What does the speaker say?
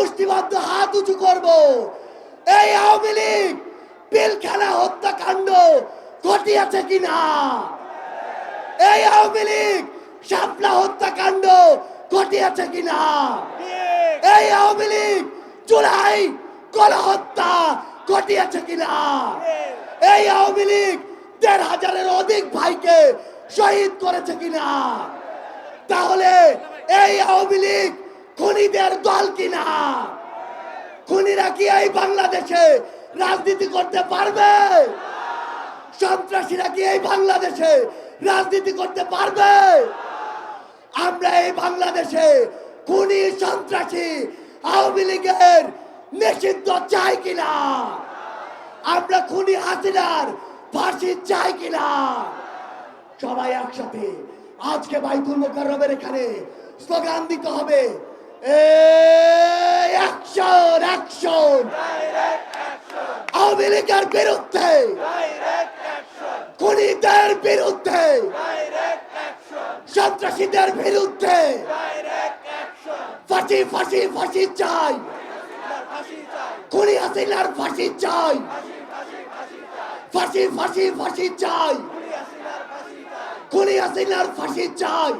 মুষ্টিবদ্ধ হাত উঁচু করব। এই আওয়ামী লীগ পিলখানা হত্যাকাণ্ড ঘটিয়েছে কিনা? এই আওয়ামী লীগ শাপলা হত্যাকাণ্ড ঘটিয়েছে কিনা? এই আওয়ামী লীগ জুলাই গণহত্যা ঘটিয়েছে কিনা? এই আওয়ামী লীগ দেড় হাজারের অধিক ভাইকে শহীদ করেছে কিনা? তাহলে এই আওয়ামী লীগ খুনিদের দল কিনা? খুনিরা কি এই বাংলাদেশে রাজনীতি করতে পারবে? সন্ত্রাসীরা কি এই বাংলাদেশে রাজনীতি করতে পারবে? আমরা এই বাংলাদেশে খুনি, সন্ত্রাসী, আওয়ামী লীগের নিষিদ্ধ চাই কিনা? আমরা খুনি হাসিনার ফাঁসি চাই কিনা? সবাই একসাথে। আজকে বাইতুল মোকাররমের এখানে স্লোগান দিতে হবে। অ্যাকশন অ্যাকশন আওয়ামী লীগের বিরুদ্ধে, খুনিদের বিরুদ্ধে, সন্ত্রাসীদের বিরুদ্ধে, ফাঁসি ফাঁসি ফাঁসি চাই। খুনি হাসিনার ফাঁসি চাই। ফাঁসি ফাঁসি ফাঁসি চাই। খুনি হাসিনার ফাঁসি চাই।